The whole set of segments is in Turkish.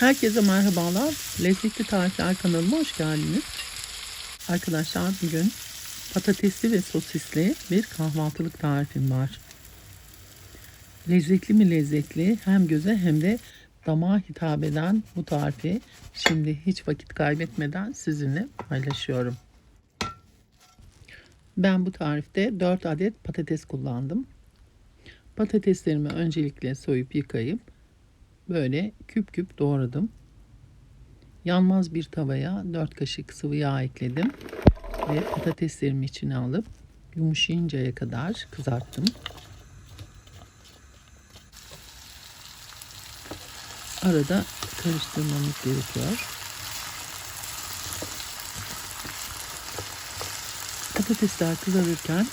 Herkese merhabalar. Lezzetli Tarifler kanalıma hoş geldiniz. Arkadaşlar bugün patatesli ve sosisli bir kahvaltılık tarifim var. Lezzetli mi lezzetli hem göze hem de damağa hitap eden bu tarifi şimdi hiç vakit kaybetmeden sizinle paylaşıyorum. Ben bu tarifte 4 adet patates kullandım. Patateslerimi öncelikle soyup yıkayıp böyle küp küp doğradım. Yanmaz bir tavaya 4 kaşık sıvı yağ ekledim ve patateslerimi içine alıp yumuşayıncaya kadar kızarttım. Arada karıştırmamız gerekiyor. Patatesler kızarırken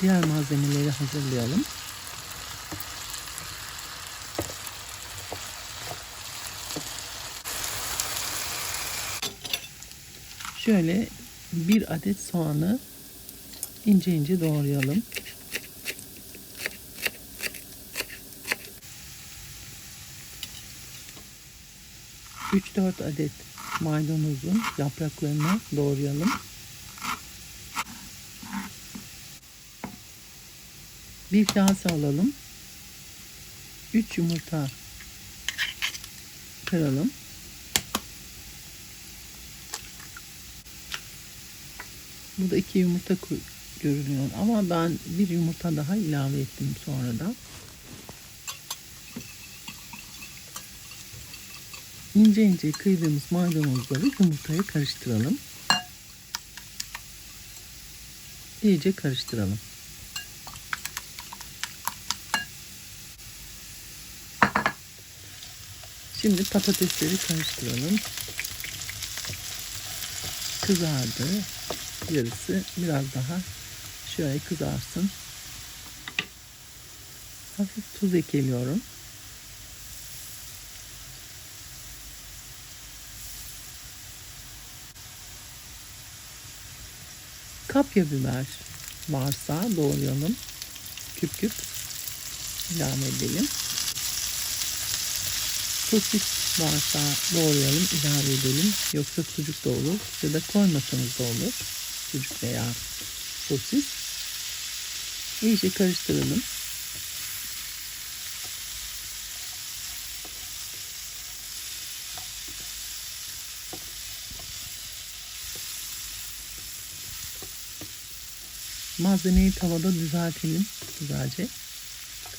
diğer malzemeleri hazırlayalım. Şöyle bir adet soğanı ince ince doğrayalım. Üç dört adet maydanozun yapraklarını doğrayalım. Bir kase alalım. 3 yumurta kıralım. Burada iki yumurta görünüyor ama ben bir yumurta daha ilave ettim sonradan. İnce ince kıydığımız maydanozları yumurtaya karıştıralım. İyice karıştıralım. Şimdi patatesleri karıştıralım. Kızardı. Yarısı biraz daha şöyle kızarsın. Hafif tuz ekliyorum. Kapya biber varsa doğrayalım. Küp küp ilave edelim. Sosis varsa doğrayalım, ilave edelim. Yoksa sucuk da olur ya da koymasanız da olur. Sucuk veya sosis. İyice karıştıralım. Malzemeyi tavada düzeltelim güzelce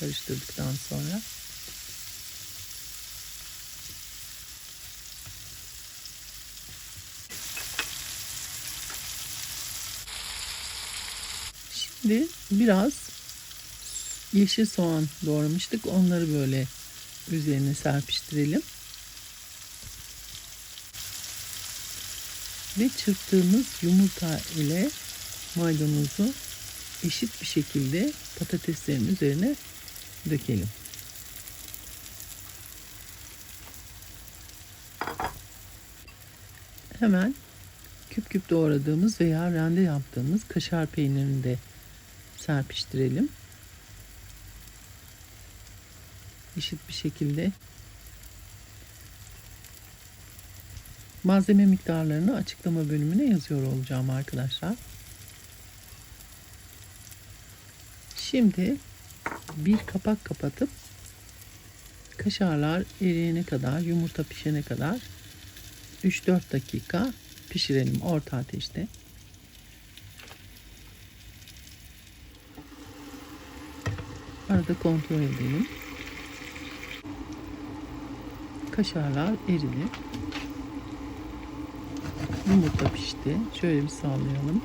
karıştırdıktan sonra. Şimdi biraz yeşil soğan doğramıştık. Onları böyle üzerine serpiştirelim. Ve çırptığımız yumurta ile maydanozu eşit bir şekilde patateslerin üzerine dökelim. Hemen küp küp doğradığımız veya rende yaptığımız kaşar peynirini de serpiştirelim. Eşit bir şekilde malzeme miktarlarını açıklama bölümüne yazıyor olacağım arkadaşlar. Şimdi bir kapak kapatıp kaşarlar eriyene kadar, yumurta pişene kadar 3-4 dakika pişirelim orta ateşte. Arada kontrol edelim. Kaşarlar eridi. Yumurta pişti. Şöyle bir sallayalım.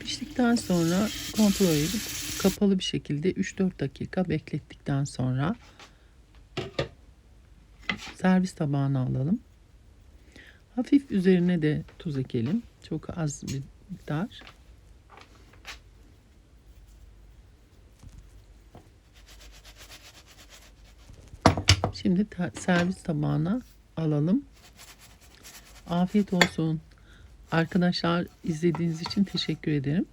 Piştikten sonra kontrol edip kapalı bir şekilde 3-4 dakika beklettikten sonra servis tabağına alalım. Hafif üzerine de tuz ekelim. Çok az bir miktar. Şimdi servis tabağına alalım. Afiyet olsun. Arkadaşlar izlediğiniz için teşekkür ederim.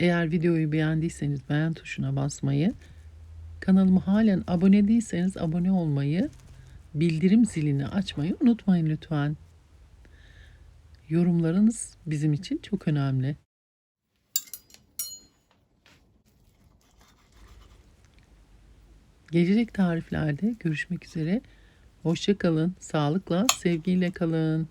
Eğer videoyu beğendiyseniz beğen tuşuna basmayı, kanalıma halen abone değilseniz abone olmayı, bildirim zilini açmayı unutmayın lütfen. Yorumlarınız bizim için çok önemli. Gelecek tariflerde görüşmek üzere. Hoşça kalın, sağlıkla, sevgiyle kalın.